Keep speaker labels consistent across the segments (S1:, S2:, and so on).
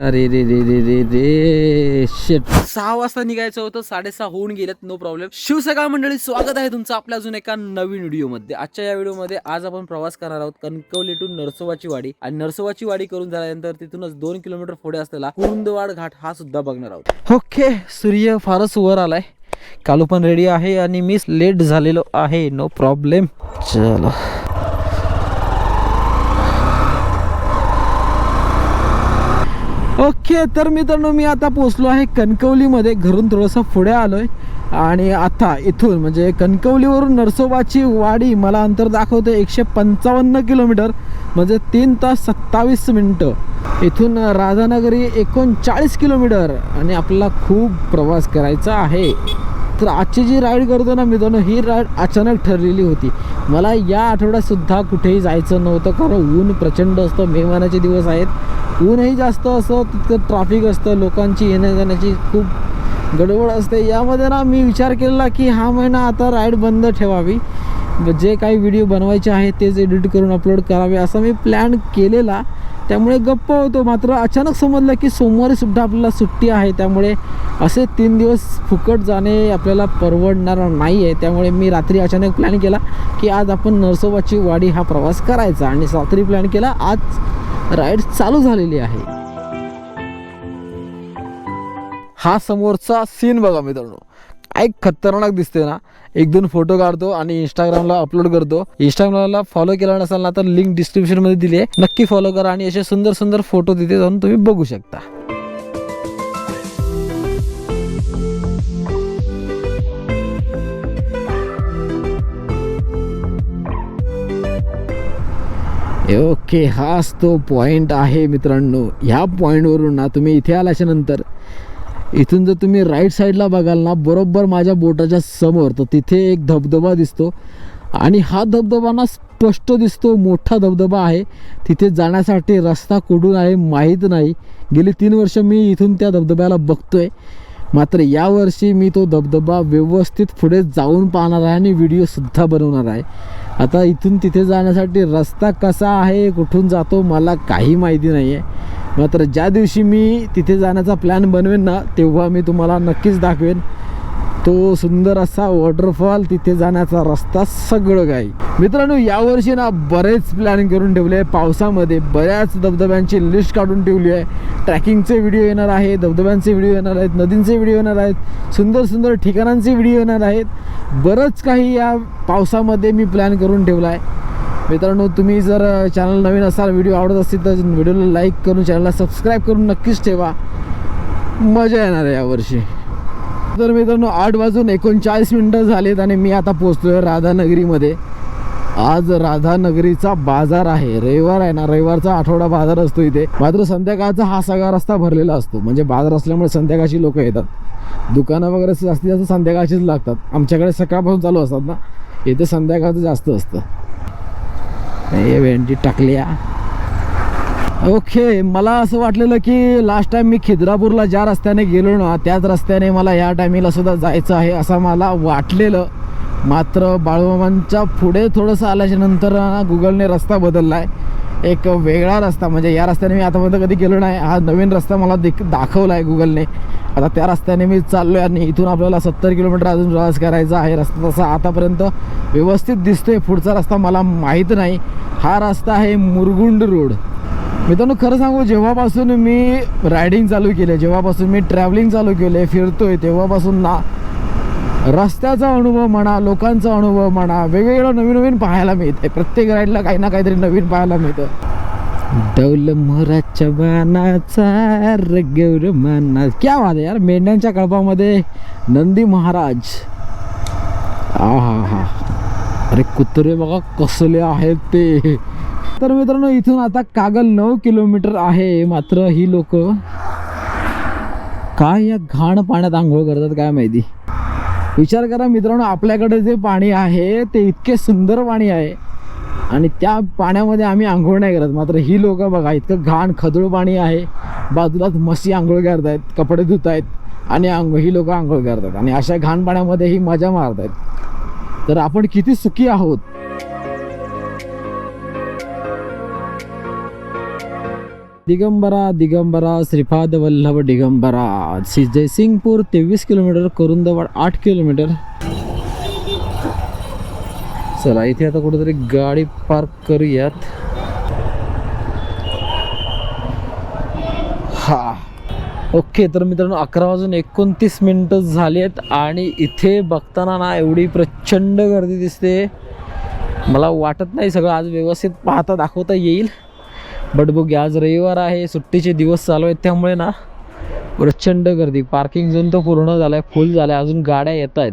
S1: अरे रे रे रे रे रे शेट सहा वाजता निघायचं होतं साडेसहा होऊन गेलेत नो प्रॉब्लेम शिवसकाळ मंडळी स्वागत आहे तुमचं आपल्या अजून एका नवीन व्हिडिओमध्ये. आजच्या या व्हिडिओमध्ये आज आपण प्रवास करणार आहोत कणकवली टू नरसोबाची वाडी. आणि नरसोबाची वाडी करून झाल्यानंतर तिथूनच दोन किलोमीटर पुढे असलेला कुरुंदवाड घाट हा सुद्धा बघणार आहोत. ओके सूर्य फारच वर आलाय. कालू पण रेडी आहे आणि मीच लेट झालेलो आहे. नो प्रॉब्लेम चलो. ओके तर मित्रांनो मी आता पोचलो आहे कणकवलीमध्ये. घरून थोडंसं पुढे आलोय. आणि आता इथून म्हणजे कणकवलीवरून नरसोबाची वाडी मला अंतर दाखवते एकशे पंचावन्न किलोमीटर. म्हणजे तीन तास सत्तावीस मिनटं. इथून राधानगरी एकोणचाळीस किलोमीटर. आणि आपला खूप प्रवास करायचा आहे. तर आजची जी राईड करतो ना मित्रांनो ही राईड अचानक ठरलेली होती. मला या आठवड्यातसुद्धा कुठेही जायचं नव्हतं कारण ऊन प्रचंड असतं मे महिन्याचे दिवस आहेत. ऊनही जास्त असं तितकं ट्रॅफिक असतं लोकांची येण्या जाण्याची खूप गडबड असते. यामध्ये ना मी विचार केला की हा महिना आता राईड बंद ठेवावी. जे काही व्हिडिओ बनवायचे आहेत तेच एडिट करून अपलोड करावे असा मी प्लॅन केलेला. त्यामुळे गप्प होतो. मात्र अचानक समजलं की सोमवारी सुद्धा आपल्याला सुट्टी आहे. त्यामुळे असे तीन दिवस फुकट जाणे आपल्याला परवडणार नाही आहे त्यामुळे मी रात्री अचानक प्लॅन केला की आज आपण नरसोबाची वाडी हा प्रवास करायचा. आणि रात्री प्लॅन केला. आज राईड चालू झालेली आहे. हा समोरचा सीन बघा मित्रांनो. एक खतरनाक दिसते ना. एक दोन फोटो काढतो आणि इंस्टाग्रामला अपलोड करतो. इंस्टाग्रामला फॉलो केला नसाल ना तर लिंक डिस्क्रिप्शनमध्ये दिली आहे. नक्की फॉलो करा आणि असे सुंदर सुंदर फोटो तिथे जाऊन तुम्ही बघू शकता. ओके हाच तो पॉईंट आहे मित्रांनो. ह्या पॉईंटवरून ना तुम्ही इथे आल्याच्यानंतर इथून जर तुम्ही राईट साईडला बघाल ना बरोबर माझ्या बोटाच्या समोर तर तिथे एक धबधबा दिसतो. आणि हा धबधबा ना स्पष्ट दिसतो मोठा धबधबा आहे. तिथे जाण्यासाठी रस्ता कुठून आहे माहीत नाही. गेली तीन वर्ष मी इथून त्या धबधब्याला बघतोय. मात्र यावर्षी मी तो धबधबा व्यवस्थित पुढे जाऊन पाहणार आहे आणि व्हिडिओसुद्धा बनवणार आहे. आता इथून तिथे जाण्यासाठी रस्ता कसा आहे कुठून जातो मला काही माहिती नाही आहे मात्र ज्या दिवशी मी तिथे जाण्याचा प्लॅन बनवेन ना तेव्हा मी तुम्हाला नक्कीच दाखवेन. तो सुंदर असा वॉटरफॉल तिथे जाण्याचा रस्ता सगळं काही. मित्रांनो यावर्षी ना बरेच प्लॅन करून ठेवले आहे. पावसामध्ये बऱ्याच धबधब्यांची लिस्ट काढून ठेवली आहे. ट्रॅकिंगचे व्हिडिओ येणार आहे धबधब्यांचे व्हिडिओ येणार आहेत नदींचे व्हिडिओ येणार आहेत सुंदर सुंदर ठिकाणांचे व्हिडिओ येणार आहेत. बरंच काही या पावसामध्ये मी प्लॅन करून ठेवला आहे. मित्रांनो तुम्ही जर चॅनल नवीन असाल व्हिडिओ आवडत असतील तर व्हिडिओला लाईक करून चॅनलला सबस्क्राईब करून नक्कीच ठेवा. मजा येणार आहे यावर्षी तर मित्रांनो आठ वाजून एकोणचाळीस मिनटं झालेत आणि मी आता पोचतोय राधानगरीमध्ये. आज राधानगरीचा बाजार आहे. रविवार आहे ना रविवारचा आठवडा बाजार असतो इथे. मात्र संध्याकाळचा हा सगळा रस्ता भरलेला असतो. म्हणजे बाजार असल्यामुळे संध्याकाळची लोक येतात. दुकानं वगैरे जास्तीत जास्त संध्याकाळचीच लागतात. आमच्याकडे सकाळपासून चालू असतात ना. इथे संध्याकाळचं जास्त असतं. हे भेंडी टाकल्या. ओके मला असं वाटलेलं की लास्ट टाइम मी खिद्रापूरला ज्या रस्त्याने गेलो ना त्याच रस्त्याने मला या टायमिंगला सुद्धा जायचं आहे असं मला वाटलेलं. मात्र बाळूमामांच्या पुढे थोडंसं आल्याच्यानंतर गुगलने रस्ता बदलला आहे एक वेगळा रस्ता म्हणजे या रस्त्याने मी आतापर्यंत कधी गेलो नाही हा नवीन रस्ता मला देख दाखवला आहे गुगलने. आता त्या रस्त्याने मी चाललो आहे आणि इथून आपल्याला सत्तर किलोमीटर अजून प्रवास करायचा आहे. रस्ता तसा आतापर्यंत व्यवस्थित दिसतोय पुढचा रस्ता मला माहीत नाही. हा रस्ता आहे मुरगुंड रोड. मित्रांनो खरं सांगू जेव्हापासून मी रायडिंग चालू केले जेव्हापासून मी ट्रॅव्हलिंग चालू केले फिरतोय तेव्हापासून ना रस्त्याचा अनुभव म्हणा लोकांचा अनुभव म्हणा वेगवेगळं नवीन नवीन पाहायला मिळते प्रत्येक राईडला काही ना काहीतरी नवीन पाहायला मिळतं. डौल मोराच्या बाणाचा गौर माना. क्या वाद यार मेंढ्यांच्या कळपामध्ये नंदी महाराज. आ हा हा अरे कुत्रे बघा कसले आहेत ते. तर मित्रांनो इथून आता कागल नऊ किलोमीटर आहे. मात्र ही लोक काय या घाण पाण्यात आंघोळ करतात काय माहिती. विचार करा मित्रांनो आपल्याकडे जे पाणी आहे ते इतके सुंदर पाणी आहे. आणि त्या पाण्यामध्ये आम्ही आंघोळ नाही करत. मात्र ही लोक बघा इतकं घाण खदूळ पाणी आहे. बाजूलाच म्हशी आंघोळ करतायत कपडे धुत आहेत आणि आंघोळ ही लोक आंघोळ करतात. आणि अशा घाण पाण्यामध्ये ही मजा मारतात तर आपण किती सुखी आहोत? दिगंबरा दिगंबरा श्रीपाद वल्लभ दिगंबरा. श्री जयसिंगपूर तेवीस किलोमीटर करुंदवाड आठ किलोमीटर. चला इथे आता कुठेतरी गाडी पार्क करूयात. हा. ओके तर मित्रांनो अकरा वाजून एकोणतीस मिनटं झाली आहेत आणि इथे बघताना ना एवढी प्रचंड गर्दी दिसते. मला वाटत नाही सगळं आज व्यवस्थित पाहता दाखवता येईल. बट बघूया आज रविवार आहे सुट्टीचे दिवस चालू आहेत त्यामुळे ना प्रचंड गर्दी. पार्किंग झोन तर पूर्ण झालाय फुल झालाय अजून गाड्या येत आहेत.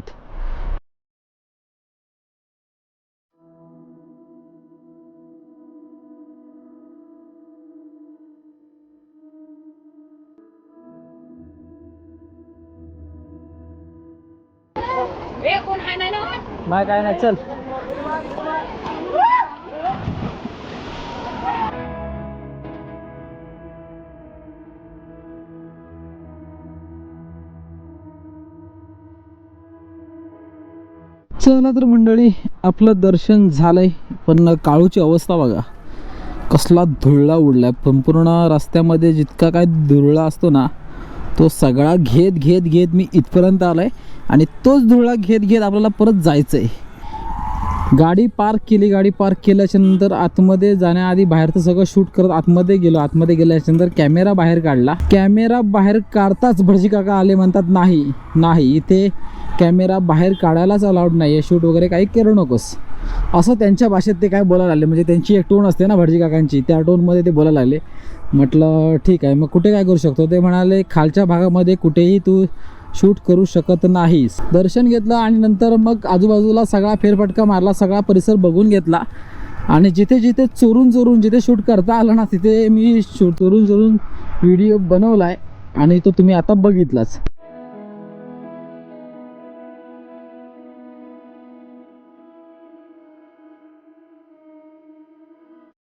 S1: काय नाही चल. चला तर मंडळी आपलं दर्शन झालंय पण काळूची अवस्था बघा. कसला धुळला उडलाय. संपूर्ण रस्त्यामध्ये जितका काय धुळला असतो ना तो सगळा घेत घेत घेत मी इथपर्यंत आलाय आणि तोच धुळा घेत घेत आपल्याला परत जायचं आहे गाडी पार्क केली गाडी पार्क केल्याच्यानंतर आतमध्ये जाण्याआधी बाहेरचं सगळं शूट करत आतमध्ये गेलो. आतमध्ये गेल्याच्यानंतर कॅमेरा बाहेर काढला. कॅमेरा बाहेर काढताच भटजी काका आले म्हणतात नाही नाही इथे कॅमेरा बाहेर काढायलाच अलाउड नाही आहे शूट वगैरे काही करू नकोस. असं त्यांच्या भाषेत ते काय बोलायला लागले. म्हणजे त्यांची एक टोन असते ना भटजी काकांची त्या टोनमध्ये ते बोलायला लागले. म्हटलं ठीक आहे मग कुठे काय करू शकतो? ते म्हणाले खालच्या भागामध्ये कुठेही तू शूट करू शकत नाहीस. दर्शन घेतलं आणि नंतर मग आजूबाजूला सगळा फेरफटका मारला सगळा परिसर बघून घेतला. आणि जिथे जिथे चोरून चोरून जिथे शूट करता आलं ना तिथे मी शूट चोरून चोरून व्हिडिओ बनवला आहे आणि तो तुम्ही आता बघितलाच.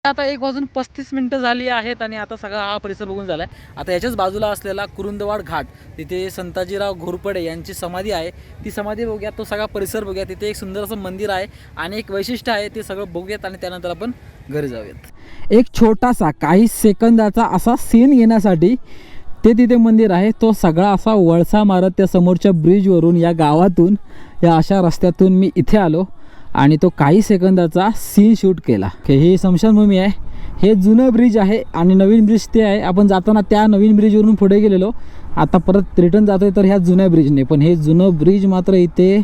S1: आता एक वाजून पस्तीस मिनटं झाली आहेत आणि आता सगळा हा परिसर बघून झाला आहे आता याच्याच बाजूला असलेला कुरुंदवाड घाट तिथे संताजीराव घोरपडे यांची समाधी आहे. ती समाधी बघूया तो सगळा परिसर बघूया तिथे एक सुंदर असं मंदिर आहे आणि एक वैशिष्ट्य आहे ते सगळं बघूयात आणि त्यानंतर आपण घरी जाऊयात. एक छोटासा काही सेकंदाचा असा सीन घेण्यासाठी ते तिथे मंदिर आहे. तो सगळा असा वळसा मारत त्या समोरच्या ब्रिजवरून या गावातून या अशा रस्त्यातून मी इथे आलो. आणि तो काही सेकंदाचा सीन शूट केला. की ही स्मशानभूमी आहे. हे जुनं ब्रिज आहे आणि नवीन ब्रिज ते आहे. आपण जाताना त्या नवीन ब्रिजवरून पुढे गेलेलो. आता परत रिटर्न जातोय तर ह्या जुन्या ब्रिजने पण हे जुनं ब्रिज मात्र इथे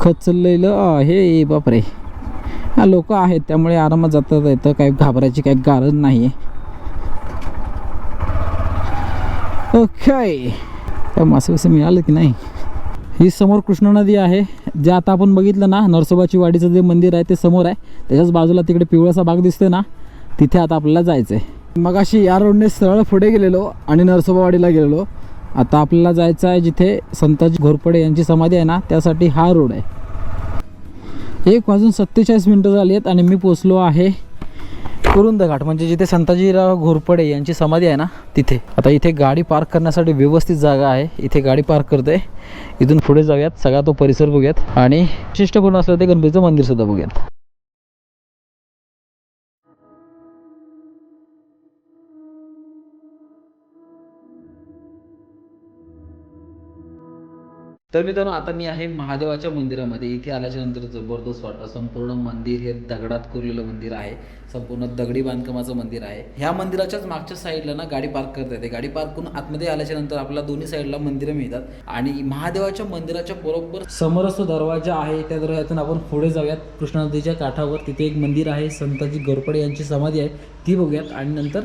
S1: खचलेलं आहे. बापरे. हा लोक आहेत. त्यामुळे आरामात जातात येतं. काही घाबरायची काही गरज नाही आहे ओके मासे वसे मिळालं की नाही? ही समोर कृष्णा नदी आहे. जे आता आपण बघितलं ना नरसोबाची वाडीचं जे मंदिर आहे ते समोर आहे. त्याच्याच बाजूला तिकडे पिवळासा भाग दिसते ना तिथे आता आपल्याला जायचं आहे मग अशी या रोडने सरळ पुढे गेलेलो आणि नरसोबावाडीला गेलेलो. आता आपल्याला जायचं आहे जिथे संताजी घोरपडे यांची समाधी आहे ना त्यासाठी हा रोड आहे. एक वाजून सत्तेचाळीस मिनटं झाली आहेत आणि मी पोचलो आहे कुरुंद घाट म्हणजे जिथे संताजीराव घोरपडे यांची समाधी आहे ना तिथे. आता इथे गाडी पार्क करण्यासाठी व्यवस्थित जागा आहे. इथे गाडी पार्क करते इथून पुढे जाऊयात. सगळा तो परिसर बघूयात. आणि विशिष्टपूर्ण असलं ते गणपतीचं मंदिर सुद्धा बघूयात. तर मित्रांनो आता मी आहे महादेवाच्या मंदिरामध्ये. इथे आल्याच्यानंतर जबरदस्त वाटतं. संपूर्ण मंदिर हे दगडात कोरलेलं मंदिर आहे. संपूर्ण दगडी बांधकामाचं मंदिर आहे. ह्या मंदिराच्याच मागच्या साईडला ना गाडी पार्क करता येते. गाडी पार्क करून आतमध्ये आल्याच्यानंतर आपल्याला दोन्ही साईडला मंदिरं मिळतात. आणि महादेवाच्या मंदिराच्या बरोबर समोरच तो दरवाजा आहे. त्या दरवाजातून आपण पुढे जाऊयात. कृष्णा नदीच्या काठावर तिथे एक मंदिर आहे. संताजी गोरपडे यांची समाधी आहे. ती बघूयात. आणि नंतर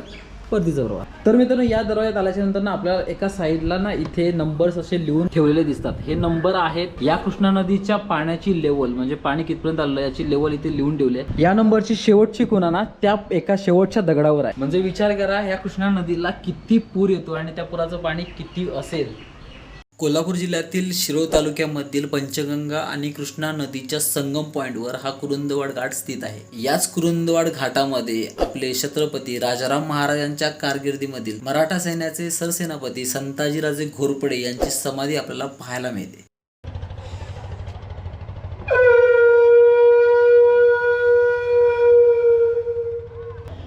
S1: परतीचा प्रवास तर मित्रांनो या दरवाज्यात आल्याच्यानंतर ना आपल्याला एका साईडला ना इथे नंबर्स असे लिहून ठेवलेले दिसतात. हे नंबर आहेत या कृष्णा नदीच्या पाण्याची लेवल म्हणजे पाणी कितपर्यंत आलं याची लेवल इथे लिहून ठेवली आहे. या नंबरची शेवटची कुणा ना त्या एका शेवटच्या दगडावर आहे. म्हणजे विचार करा या कृष्णा नदीला किती पूर येतो आणि त्या पुराचं पाणी किती असेल?
S2: कोल्हापूर जिल्ह्यातील शिरोळ तालुक्यामधील पंचगंगा आणि कृष्णा नदीच्या संगम पॉइंटवर हा कुरुंदवाड घाट स्थित आहे. याच कुरुंदवाड घाटामध्ये आपले छत्रपती राजाराम महाराजांच्या कारकिर्दीमधील मराठा सैन्याचे सरसेनापती संताजीराजे घोरपडे यांची समाधी आपल्याला पाहायला मिळते.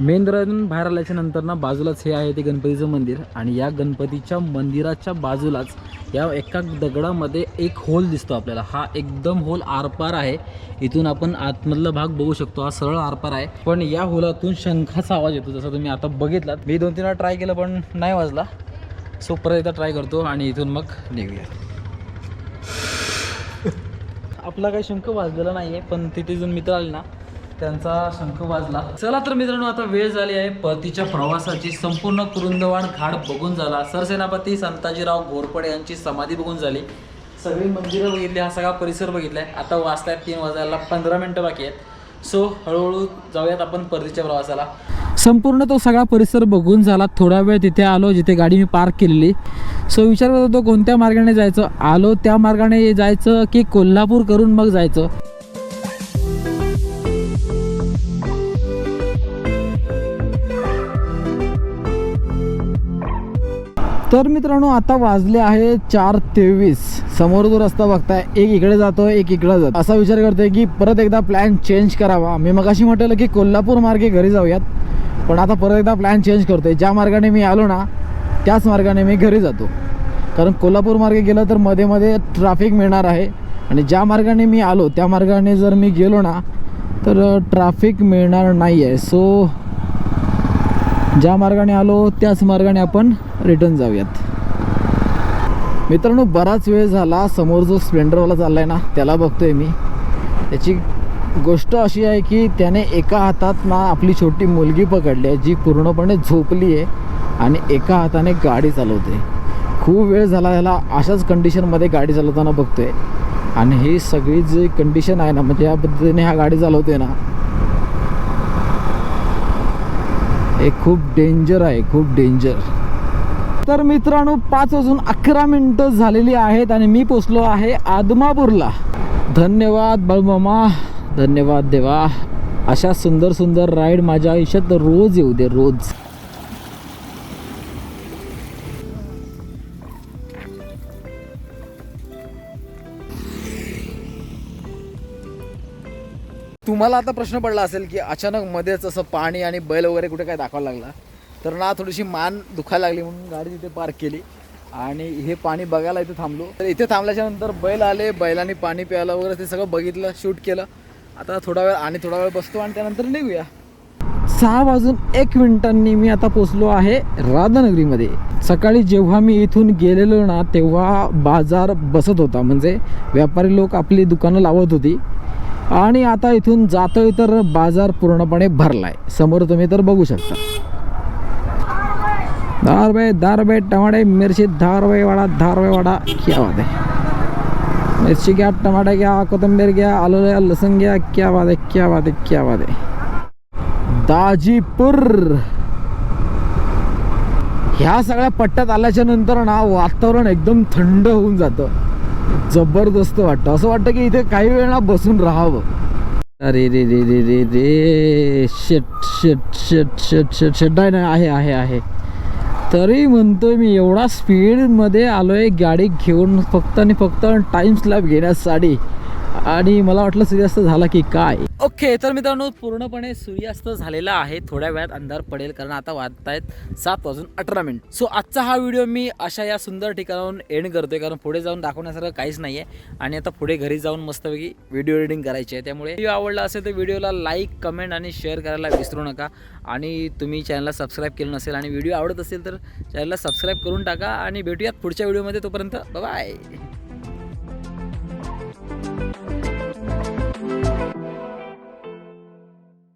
S1: मेन बाहेर आल्याच्यानंतर ना बाजूलाच हे आहे ते गणपतीचं मंदिर आणि या गणपतीच्या मंदिराच्या बाजूलाच या एका दगडामध्ये एक होल दिसतो आपल्याला. हा एकदम होल आरपार आहे. इथून आपण आतमधला भाग बघू शकतो. हा सरळ आरपार आहे. पण या होलातून शंखाचा आवाज येतो जसं तुम्ही आता बघितलात. मी दोन तीन वेळा ट्राय केलं पण नाही वाजला. सो परत एकदा ट्राय करतो आणि इथून मग निघूया. आपला काही शंख वाजलेला नाही आहे पण तिथे जून मित्र आले ना त्यांचा शंख वाजला. चला तर मित्रांनो आता वेळ झाली आहे. परतीच्या प्रवासाची संपूर्ण कुरुंदवाड घाट बघून झाला. सरसेनापती संताजीराव घोरपडे यांची समाधी बघून झाली. सगळी मंदिरं बघितली हा सगळा परिसर बघितलाय. आता वाजतायत तीन वाजायला पंधरा मिनटं बाकी आहेत. सो हळूहळू जाऊयात आपण परतीच्या प्रवासाला. संपूर्ण तो सगळा परिसर बघून झाला. थोडा वेळ तिथे आलो जिथे गाडी मी पार्क केलेली. सो विचार करत होतो कोणत्या मार्गाने जायचं? आलो त्या मार्गाने जायचं की कोल्हापूर करून मग जायचं? तर मित्रांनो आता वाजले आहे चार तेवीस. समोर जो रस्ता बघताय एक इकडे जातो एक इकडे जातो. असा विचार करतोय की परत एकदा प्लॅन चेंज करावा. मी मगाशी म्हटलं की कोल्हापूर मार्गे घरी जाऊयात पण आता परत एकदा प्लॅन चेंज करतोय. ज्या मार्गाने मी आलो ना त्याच मार्गाने मी घरी जातो. कारण कोल्हापूर मार्गे गेलं तर मध्ये मध्ये ट्रॅफिक मिळणार आहे. आणि ज्या मार्गाने मी आलो त्या मार्गाने जर मी गेलो ना तर ट्रॅफिक मिळणार नाही आहे सो ज्या मार्गाने आलो त्याच मार्गाने आपण रिटर्न जाऊयात. मित्रांनो बराच वेळ झाला समोर जो स्प्लेंडरवाला चालला आहे ना त्याला बघतोय मी. त्याची गोष्ट अशी आहे की त्याने एका हातात ना आपली छोटी मुलगी पकडली आहे जी पूर्णपणे झोपली आहे आणि एका हाताने गाडी चालवते. खूप वेळ झाला ह्याला अशाच कंडिशनमध्ये गाडी चालवताना बघतोय. आणि ही सगळी जी कंडिशन आहे ना म्हणजे या पद्धतीने ह्या गाडी चालवते ना हे खूप डेंजर आहे खूप डेंजर तर मित्रांनो पाच वाजून अकरा मिनटं झालेली आहेत आणि मी पोचलो आहे आदमापूरला. धन्यवाद बाळमामा धन्यवाद देवा. अशा सुंदर सुंदर राईड माझ्या आयुष्यात रोज येऊ दे रोज. तुम्हाला आता प्रश्न पडला असेल की अचानक मध्येच असं पाणी आणि बैल वगैरे कुठे काय दाखवायला लागला तर ना थोडीशी मान दुखायला लागली म्हणून गाडी तिथे पार्क केली. आणि हे पाणी बघायला इथे थांबलो. तर इथे थांबल्याच्या नंतर बैल आले बैलांनी पाणी प्यायला वगैरे ते सगळं बघितलं शूट केलं. आता थोडा वेळ आणि थोडा वेळ बसतो आणि त्यानंतर निघूया. सहा वाजून एक मिनिटांनी मी आता पोचलो आहे राधानगरीमध्ये. सकाळी जेव्हा मी इथून गेलेलो ना तेव्हा बाजार बसत होता. म्हणजे व्यापारी लोक आपली दुकानं लावत होती. आणि आता इथून जातोय तर बाजार पूर्णपणे भरलाय. समोर तुम्ही तर बघू शकता. दहा रुपये दहा रुपये टमाटे मिरची दहा रुपये वाडा दहा रुपये वाडा क्या बात आहे. मिरची घ्या टमाटे घ्या कोथिंबीर घ्या आलू घ्या लसूण घ्या क्या बात आहे क्या बात आहे क्या बात आहे. दाजीपूर. ह्या सगळ्या पट्ट्यात आल्याच्यानंतर ना वातावरण एकदम थंड होऊन जातं. जबरदस्त वाटतं. असं वाटतं की इथे काही वेळ ना बसून राहावं. अरे रे रे रे रे रे. शेट शेट शेट शेट शेट शेट नाही नाही आहे आहे आहे. तरी म्हणतोय मी एवढा स्पीडमध्ये आलोय गाडी घेऊन फक्त आणि फक्त टाईम स्लॅब घेण्यासाठी. आणि मला वाटलं सूर्यास्त झाला की काय? ओके तर मित्रांनो पूर्णपणे सूर्यास्त झालेला आहे. थोड्या वेळात अंधार पडेल कारण आता वाजत आहेत सात वाजून अठरा मिनिट. सो आजचा हा व्हिडिओ मी अशा या सुंदर ठिकाणाहून एंड करतोय कारण पुढे जाऊन दाखवण्यासारखं काहीच नाही आहे आणि आता पुढे घरी जाऊन मस्तपैकी व्हिडिओ एडिटिंग करायची आहे. त्यामुळे व्हिडिओ आवडला असेल तर व्हिडिओला लाईक कमेंट आणि शेअर करायला विसरू नका. आणि तुम्ही चॅनलला सबस्क्राईब केलं नसेल आणि व्हिडिओ आवडत असेल तर चॅनलला सबस्क्राईब करून टाका. आणि भेटूयात पुढच्या व्हिडिओमध्ये तोपर्यंत बाय